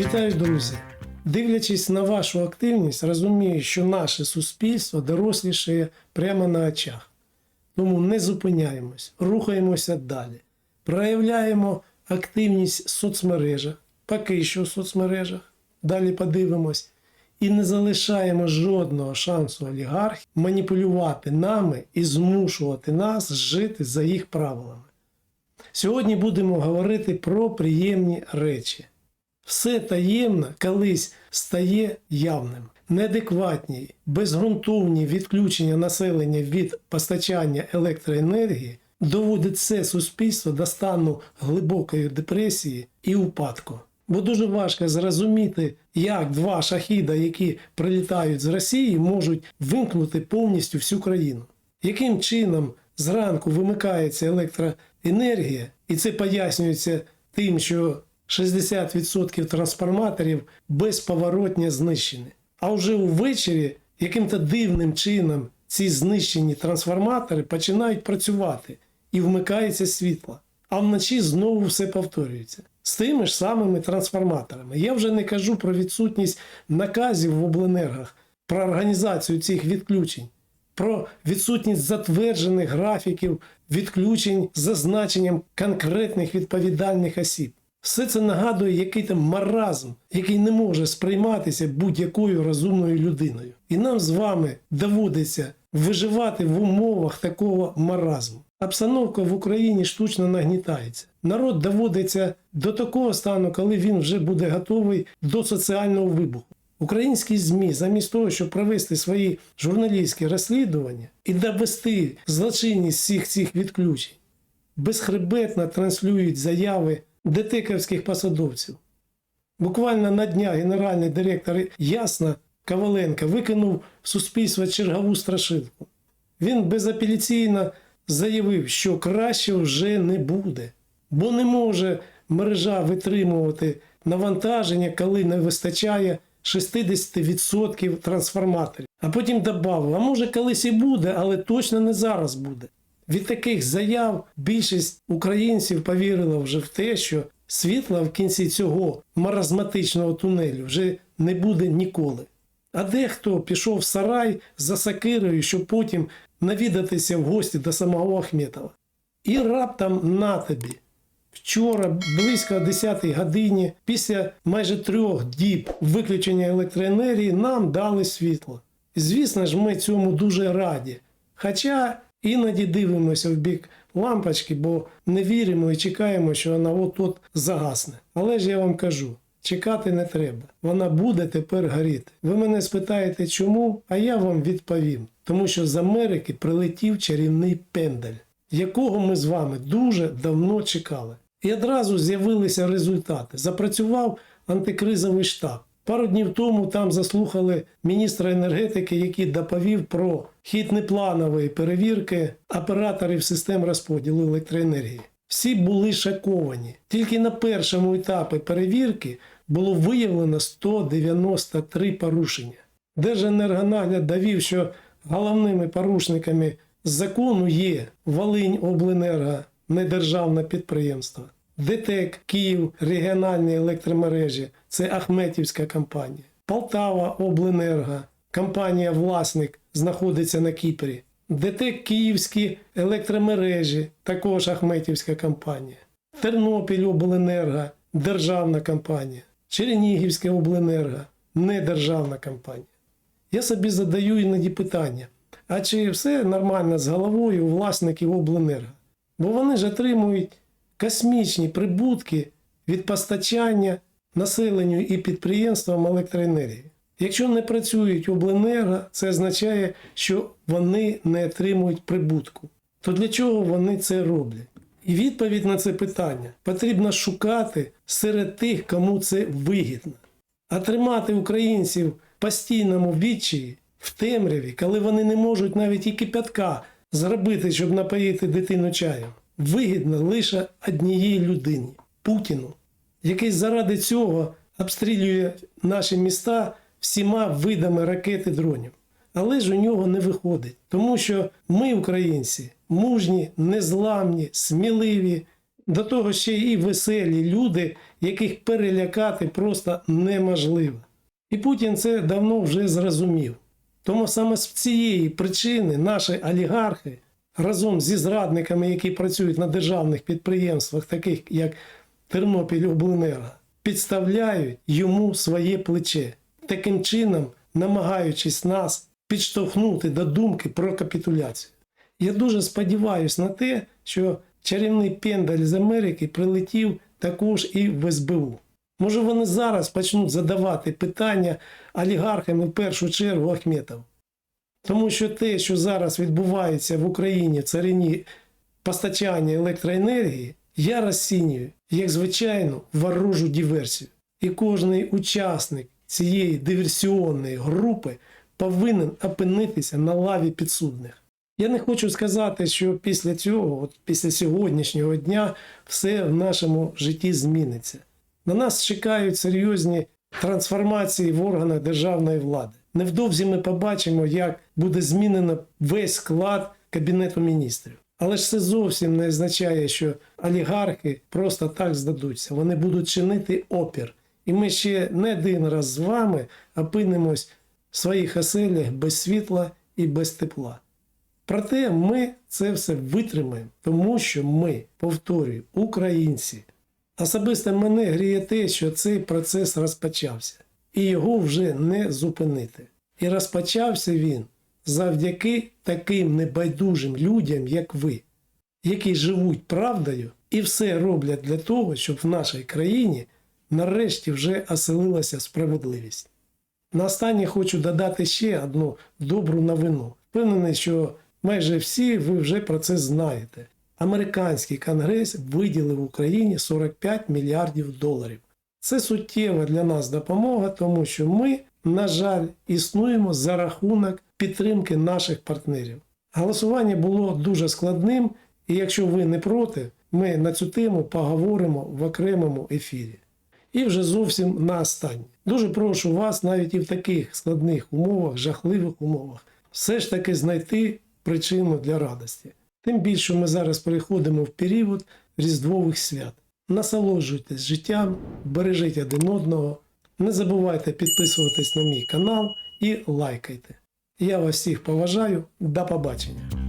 Вітаю, друзі! Дивлячись на вашу активність, розумію, що наше суспільство дорослішає прямо на очах. Тому не зупиняємось, рухаємося далі. Проявляємо активність в соцмережах, поки що в соцмережах, далі подивимось, і не залишаємо жодного шансу олігархів маніпулювати нами і змушувати нас жити за їх правилами. Сьогодні будемо говорити про приємні речі. Все таємно колись стає явним. Неадекватні, безґрунтовні відключення населення від постачання електроенергії доводить все суспільство до стану глибокої депресії і упадку. Бо дуже важко зрозуміти, як два шахіда, які прилітають з Росії, можуть вимкнути повністю всю країну. Яким чином зранку вимикається електроенергія, і це пояснюється тим, що 60% трансформаторів безповоротно знищені. А вже увечері яким-то дивним чином ці знищені трансформатори починають працювати і вмикається світло. А вночі знову все повторюється з тими ж самими трансформаторами. Я вже не кажу про відсутність наказів в обленергах, про організацію цих відключень, про відсутність затверджених графіків відключень з зазначенням конкретних відповідальних осіб. Все це нагадує який там маразм, який не може сприйматися будь-якою розумною людиною. І нам з вами доводиться виживати в умовах такого маразму. Обстановка в Україні штучно нагнітається. Народ доводиться до такого стану, коли він вже буде готовий до соціального вибуху. Українські ЗМІ, замість того, щоб провести свої журналістські розслідування і довести злочинність всіх цих відключень, безхребетно транслюють заяви детековських посадовців. Буквально на дня генеральний директор Ясна Коваленко викинув в суспільство чергову страшилку. Він безапеляційно заявив, що краще вже не буде, бо не може мережа витримувати навантаження, коли не вистачає 60% трансформаторів. А потім додав, а може колись і буде, але точно не зараз буде. Від таких заяв більшість українців повірила вже в те, що світла в кінці цього маразматичного тунелю вже не буде ніколи. А дехто пішов в сарай за сакирою, щоб потім навідатися в гості до самого Ахметова. І раптом на тобі. Вчора, близько о 10 годині, після майже трьох діб виключення електроенергії, нам дали світло. Звісно ж, ми цьому дуже раді. Хоча іноді дивимося в бік лампочки, бо не віримо і чекаємо, що вона от-от загасне. Але ж я вам кажу. Чекати не треба. Вона буде тепер горіти. Ви мене спитаєте, чому? А я вам відповім. Тому що з Америки прилетів чарівний пендель, якого ми з вами дуже давно чекали. І одразу з'явилися результати. Запрацював антикризовий штаб. Пару днів тому там заслухали міністра енергетики, який доповів про хід непланової перевірки операторів систем розподілу електроенергії. Всі були шоковані. Тільки на першому етапі перевірки було виявлено 193 порушення. Держенергонагляд довів, що головними порушниками закону є Волинь Обленерго, недержавне підприємство, ДТЕК Київ регіональні електромережі це Ахметівська компанія, Полтава Обленерго, компанія власник знаходиться на Кіпрі. ДТЕК Київські електромережі, також Ахметівська компанія, Тернопіль Обленерго, державна компанія, Чернігівське Обленерго, недержавна компанія. Я собі задаю іноді питання: а чи все нормально з головою у власників Обленерго? Бо вони ж отримують космічні прибутки від постачання населенню і підприємствам електроенергії. Якщо не працюють обленерго, це означає, що вони не отримують прибутку. То для чого вони це роблять? І відповідь на це питання потрібно шукати серед тих, кому це вигідно. А тримати українців в постійному відчаї, в темряві, коли вони не можуть навіть і кипятка зробити, щоб напоїти дитину чаєм, вигідно лише однієї людині Путіну, який заради цього обстрілює наші міста всіма видами ракет і дронів. Але ж у нього не виходить, тому що ми, українці, мужні, незламні, сміливі, До того ще і веселі люди, яких перелякати просто неможливо. І Путін це давно вже зрозумів. Тому саме з цієї причини наші олігархи разом зі зрадниками, які працюють на державних підприємствах, таких як Тернопіль-Обленерго, підставляють йому своє плече, таким чином намагаючись нас підштовхнути до думки про капітуляцію. Я дуже сподіваюся на те, що чарівний пендаль з Америки прилетів також і в СБУ. Може вони зараз почнуть задавати питання олігархам і в першу чергу Ахметов. Тому що те, що зараз відбувається в Україні в царині постачання електроенергії, я розцінюю як звичайну ворожу диверсію. І кожний учасник цієї диверсіонної групи повинен опинитися на лаві підсудних. Я не хочу сказати, що після цього, от після сьогоднішнього дня, все в нашому житті зміниться. На нас чекають серйозні трансформації в органах державної влади. Невдовзі ми побачимо, як буде змінено весь склад Кабінету міністрів. Але ж це зовсім не означає, що олігархи просто так здадуться. Вони будуть чинити опір. І ми ще не один раз з вами опинимось в своїх оселях без світла і без тепла. Проте ми це все витримаємо, тому що ми, повторюю, українці. Особисто мене гріє те, що цей процес розпочався, і його вже не зупинити. І розпочався він завдяки таким небайдужим людям, як ви, які живуть правдою і все роблять для того, щоб в нашій країні нарешті вже оселилася справедливість. На останнє хочу додати ще одну добру новину. Впевнений, що майже всі ви вже про це знаєте. Американський конгрес виділив Україні 45 мільярдів доларів. Це суттєва для нас допомога, тому що ми, на жаль, існуємо за рахунок підтримки наших партнерів. Голосування було дуже складним, і якщо ви не проти, ми на цю тему поговоримо в окремому ефірі. І вже зовсім на останнє. Дуже прошу вас навіть і в таких складних умовах, жахливих умовах, все ж таки знайти причину для радості. Тим більше ми зараз переходимо в період Різдвових свят. Насолоджуйтесь життям, бережіть один одного, не забувайте підписуватись на мій канал і лайкайте. Я вас всіх поважаю, до побачення!